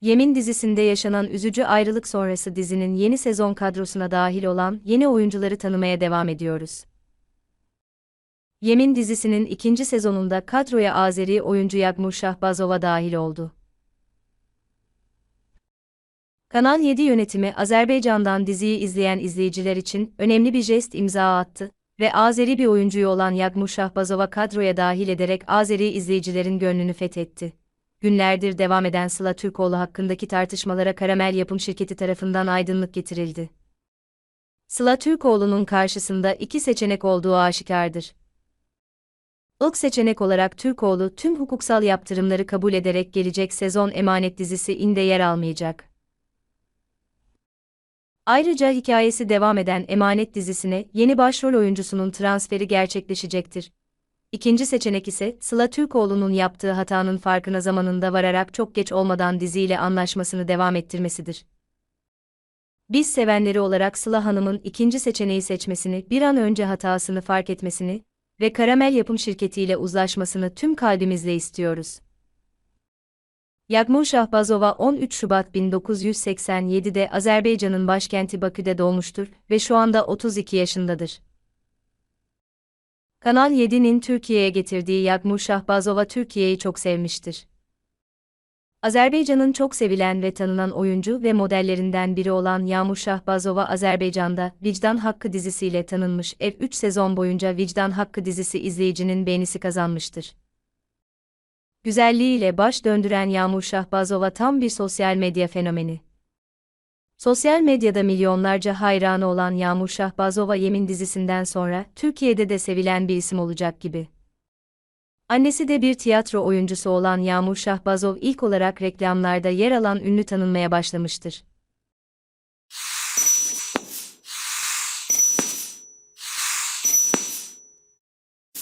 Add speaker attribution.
Speaker 1: Yemin dizisinde yaşanan üzücü ayrılık sonrası dizinin yeni sezon kadrosuna dahil olan yeni oyuncuları tanımaya devam ediyoruz. Yemin dizisinin ikinci sezonunda kadroya Azeri oyuncu Yagmur Şahbazova dahil oldu. Kanal 7 yönetimi Azerbaycan'dan diziyi izleyen izleyiciler için önemli bir jest imza attı ve Azeri bir oyuncuyu olan Yagmur Şahbazova kadroya dahil ederek Azeri izleyicilerin gönlünü fethetti. Günlerdir devam eden Sıla Türkoğlu hakkındaki tartışmalara Karamel Yapım Şirketi tarafından aydınlık getirildi. Sıla Türkoğlu'nun karşısında iki seçenek olduğu aşikardır. İlk seçenek olarak Türkoğlu tüm hukuksal yaptırımları kabul ederek gelecek sezon Emanet dizisi inde yer almayacak. Ayrıca hikayesi devam eden Emanet dizisine yeni başrol oyuncusunun transferi gerçekleşecektir. İkinci seçenek ise Sıla Türkoğlu'nun yaptığı hatanın farkına zamanında vararak çok geç olmadan diziyle anlaşmasını devam ettirmesidir. Biz sevenleri olarak Sıla Hanım'ın ikinci seçeneği seçmesini, bir an önce hatasını fark etmesini ve Karamel Yapım şirketiyle uzlaşmasını tüm kalbimizle istiyoruz. Yagmur Şahbazova 13 Şubat 1987'de Azerbaycan'ın başkenti Bakü'de doğmuştur ve şu anda 32 yaşındadır. Kanal 7'nin Türkiye'ye getirdiği Yagmur Şahbazova Türkiye'yi çok sevmiştir. Azerbaycan'ın çok sevilen ve tanınan oyuncu ve modellerinden biri olan Yağmur Şahbazova Azerbaycan'da Vicdan Hakkı dizisiyle tanınmış ev 3 sezon boyunca Vicdan Hakkı dizisi izleyicinin beğenisi kazanmıştır. Güzelliğiyle baş döndüren Yağmur Şahbazova tam bir sosyal medya fenomeni. Sosyal medyada milyonlarca hayranı olan Yağmur Şahbazova Yemin dizisinden sonra Türkiye'de de sevilen bir isim olacak gibi. Annesi de bir tiyatro oyuncusu olan Yağmur Şahbazov ilk olarak reklamlarda yer alan ünlü tanınmaya başlamıştır.